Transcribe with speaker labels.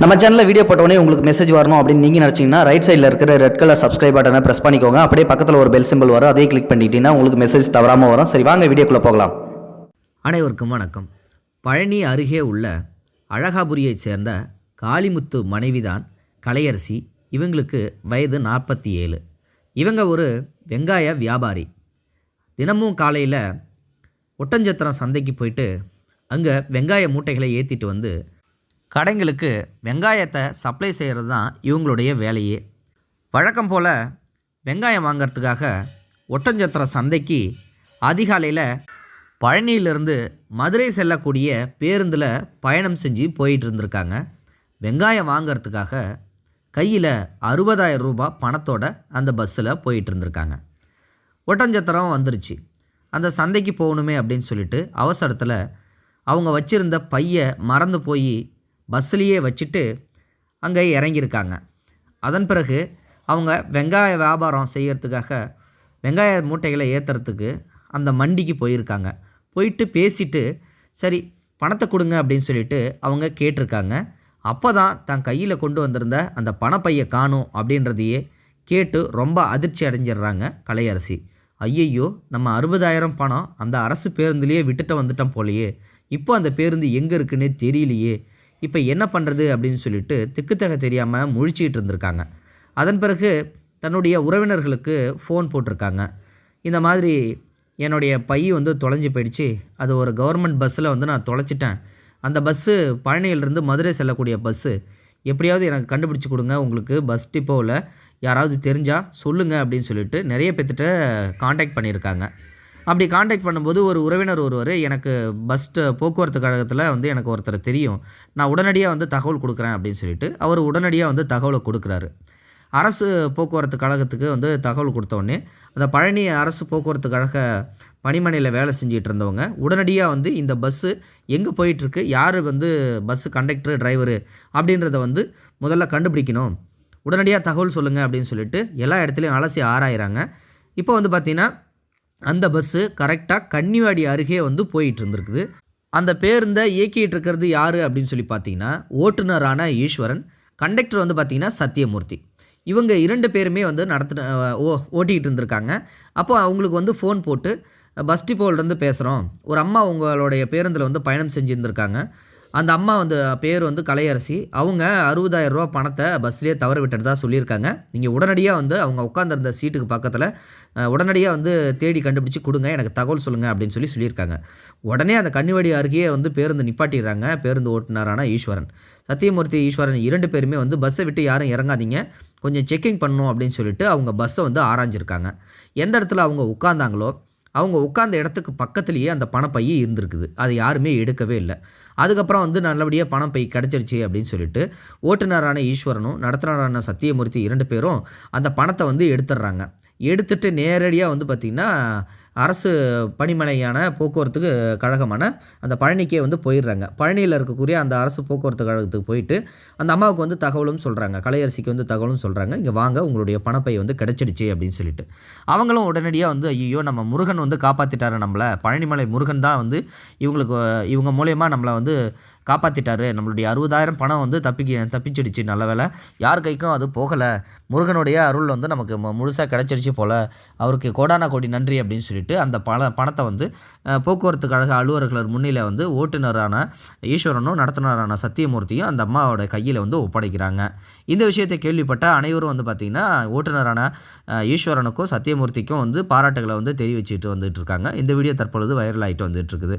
Speaker 1: நம்ம சேனலில் வீடியோ போட்டோடனே உங்களுக்கு மெசேஜ் வரணும் அப்படின்னு நீங்கள் நினச்சிங்கன்னா ரைட் சைடில் இருக்கிற ரெட் கலர் சப்ஸ்கிரைப் பட்டனை ப்ரெஸ் பண்ணிக்கோங்க. அப்படியே பக்கத்தில் ஒரு பெல் சிம்பிள் வரும். அதே கிளிக் பண்ணிட்டீங்கன்னா உங்களுக்கு மெசேஜ் தவறாமல் வரும். சரி வாங்க வீடியோக்குள்ளே போகலாம்.
Speaker 2: அனைவருக்கும் வணக்கம். பழனி அருகே உள்ள அழகாபுரியைச் சேர்ந்த காளிமுத்து மனைவிதான் கலையரசி. இவங்களுக்கு வயது நாற்பத்தி ஏழு இவங்க ஒரு வெங்காய வியாபாரி. தினமும் காலையில் ஒட்டஞ்சத்திரம் சந்தைக்கு போயிட்டு அங்கே வெங்காய மூட்டைகளை ஏற்றிட்டு வந்து கடைங்களுக்கு வெங்காயத்தை சப்ளை செய்கிறது தான் இவங்களுடைய வேலையே. வழக்கம் போல் வெங்காயம் வாங்கிறதுக்காக ஒட்டஞ்சத்திர சந்தைக்கு அதிகாலையில் பழனியிலிருந்து மதுரை செல்லக்கூடிய பேருந்தில் பயணம் செஞ்சு போயிட்டு இருந்திருக்காங்க. வெங்காயம் வாங்கிறதுக்காக கையில் அறுபதாயிரம் ரூபாய் பணத்தோட அந்த பஸ்ஸில் போயிட்டு இருந்திருக்காங்க. ஒட்டஞ்சத்திரம் வந்துருச்சு. அந்த சந்தைக்கு போகணுமே அப்படின்னு சொல்லிட்டு அவசரத்தில் அவங்க வச்சுருந்த பையை மறந்து போய் பஸ்லேயே வச்சுட்டு அங்கே இறங்கியிருக்காங்க. அதன் பிறகு அவங்க வெங்காய வியாபாரம் செய்கிறதுக்காக வெங்காய மூட்டைகளை ஏற்றுறதுக்கு அந்த மண்டிக்கு போயிருக்காங்க. போயிட்டு பேசிட்டு சரி பணத்தை கொடுங்க அப்படின்னு சொல்லிட்டு அவங்க கேட்டிருக்காங்க. அப்போ தான் தன் கையில் கொண்டு வந்திருந்த அந்த பணப்பையை காணும் அப்படின்றதையே கேட்டு ரொம்ப அதிர்ச்சி அடைஞ்சிடுறாங்க கலையரசி. ஐயையோ நம்ம அறுபதாயிரம் பணம் அந்த அரசு பேருந்துலேயே விட்டுட்டு வந்துட்டோம் போலையே. இப்போ அந்த பேருந்து எங்கே இருக்குன்னே தெரியலையே. இப்போ என்ன பண்ணுறது அப்படின்னு சொல்லிட்டு திக்குத்தக தெரியாமல் முழிச்சிக்கிட்டு இருந்திருக்காங்க. அதன் பிறகு தன்னுடைய உறவினர்களுக்கு ஃபோன் போட்டிருக்காங்க. இந்த மாதிரி என்னுடைய பை வந்து தொலைஞ்சு போயிடுச்சு. அது ஒரு கவர்மெண்ட் பஸ்ஸில் வந்து நான் தொலைச்சிட்டேன். அந்த பஸ்ஸு பழனியிலிருந்து மதுரை செல்லக்கூடிய பஸ்ஸு எப்படியாவது எனக்கு கண்டுபிடிச்சி கொடுங்க. உங்களுக்கு பஸ் டிப்போவில் யாராவது தெரிஞ்சால் சொல்லுங்கள் அப்படின்னு சொல்லிட்டு நிறைய பேர்த்திட்ட காண்டாக்ட் பண்ணியிருக்காங்க. அப்படி காண்டாக்ட் பண்ணும்போது ஒரு உறவினர் ஒருவர் எனக்கு பஸ் போக்குவரத்து கழகத்தில் வந்து எனக்கு ஒருத்தர் தெரியும். நான் உடனடியாக வந்து தகவல் கொடுக்குறேன் அப்படின்னு சொல்லிட்டு அவர் உடனடியாக வந்து தகவலை கொடுக்குறாரு. அரசு போக்குவரத்து கழகத்துக்கு வந்து தகவல் கொடுத்தோடனே அந்த பழனி அரசு போக்குவரத்து கழக பணிமனையில் வேலை செஞ்சிகிட்டு இருந்தவங்க உடனடியாக வந்து இந்த பஸ்ஸு எங்கே போயிட்டுருக்கு யார் வந்து பஸ்ஸு கண்டக்டர் டிரைவரு அப்படின்றத வந்து முதல்ல கண்டுபிடிக்கணும். உடனடியாக தகவல் சொல்லுங்கள் அப்படின்னு சொல்லிட்டு எல்லா இடத்துலையும் அலசி ஆராயிறாங்க. இப்போ வந்து பார்த்திங்கன்னா அந்த பஸ்ஸு கரெக்டாக கன்னிவாடி அருகே வந்து போயிட்டு இருந்திருக்குது. அந்த பேருந்தை இயக்கிட்டு இருக்கிறது யார் அப்படின்னு சொல்லி பார்த்தீங்கன்னா ஓட்டுநரான ஈஸ்வரன் கண்டக்டர் வந்து பார்த்திங்கன்னா சத்தியமூர்த்தி. இவங்க இரண்டு பேருமே வந்து நடத்து ஓ ஓட்டிகிட்டு இருந்திருக்காங்க. அப்போது அவங்களுக்கு வந்து ஃபோன் போட்டு பஸ் டிப்போலேருந்து பேசுகிறோம் ஒரு அம்மா உங்களுடைய பேருந்தில் வந்து பயணம் செஞ்சுருந்துருக்காங்க. அந்த அம்மா வந்து பேர் வந்து கலையரசி. அவங்க அறுபதாயிரம் ரூபா பணத்தை பஸ்லேயே தவற விட்டுறதா சொல்லியிருக்காங்க. நீங்கள் உடனடியாக வந்து அவங்க உட்காந்துருந்த சீட்டுக்கு பக்கத்தில் உடனடியாக வந்து தேடி கண்டுபிடிச்சி கொடுங்க எனக்கு தகவல் சொல்லுங்கள் அப்படின்னு சொல்லி சொல்லியிருக்காங்க. உடனே அந்த கண்ணிவடி அருகே வந்து பேருந்து நிப்பாட்டிடுறாங்க. பேருந்து ஓட்டுநரான ஈஸ்வரன். சத்தியமூர்த்தி ஈஸ்வரன் இரண்டு பேருமே வந்து பஸ்ஸை விட்டு யாரும் இறங்காதீங்க. கொஞ்சம் செக்கிங் பண்ணணும் அப்படின்னு சொல்லிட்டு அவங்க பஸ்ஸை வந்து ஆராய்ஞ்சிருக்காங்க. எந்த இடத்துல அவங்க உட்காந்தாங்களோ அவங்க உட்காந்த இடத்துக்கு பக்கத்துலேயே அந்த பணப்பையே இருந்திருக்குது. அதை யாருமே எடுக்கவே இல்லை. அதுக்கப்புறம் வந்து நல்லபடியாக பணம் பை கிடச்சிருச்சு அப்படின்னு சொல்லிட்டு ஓட்டுநரான ஈஸ்வரனும் நடத்துனரான சத்தியமூர்த்தி இரண்டு பேரும் அந்த பணத்தை வந்து எடுத்துடுறாங்க. எடுத்துட்டு நேரடியாக வந்து பார்த்திங்கன்னா அரசு பணிமனையான போக்குவரத்துக்கு கழகமான அந்த பழனிக்கே வந்து போயிடுறாங்க. பழனியில் இருக்கக்கூடிய அந்த அரசு போக்குவரத்து கழகத்துக்கு போயிட்டு அந்த அம்மாவுக்கு வந்து தகவலும் சொல்கிறாங்க கலையரசிக்கு வந்து தகவலும் சொல்கிறாங்க இங்கே வாங்க உங்களுடைய பணப்பை வந்து கிடச்சிடுச்சு அப்படின்னு சொல்லிட்டு. அவங்களும் உடனடியாக வந்து ஐயோ நம்ம முருகன் வந்து காப்பாற்றிட்டாரு நம்மளை. பழனிமலை முருகன் தான் வந்து இவங்களுக்கு இவங்க மூலயமா நம்மளை வந்து காப்பாற்றிட்டாரு நம்மளுடைய அறுபதாயிரம் பணம் வந்து தப்பிக்க தப்பிச்சிடுச்சு நல்ல வேலை யார் கைக்கும் அது போகலை. முருகனுடைய அருள் வந்து நமக்கு முழுசாக கிடச்சிடுச்சு போல். அவருக்கு கோடானா கோடி நன்றி அப்படின்னு சொல்லிட்டு அந்த பண பணத்தை வந்து போக்குவரத்து கழக அலுவலர்கள் முன்னிலை வந்து ஓட்டுநரான ஈஸ்வரனும் நடத்துனரான சத்தியமூர்த்தியும் அந்த அம்மாவோட கையில் வந்து ஒப்படைக்கிறாங்க. இந்த விஷயத்தை கேள்விப்பட்ட அனைவரும் வந்து பார்த்திங்கன்னா ஓட்டுநரான ஈஸ்வரனுக்கும் சத்தியமூர்த்திக்கும் வந்து பாராட்டுகளை வந்து தெரிவிச்சுட்டு வந்துட்டு இருக்காங்க. இந்த வீடியோ தற்பொழுது வைரல் ஆகிட்டு வந்துட்டு இருக்குது.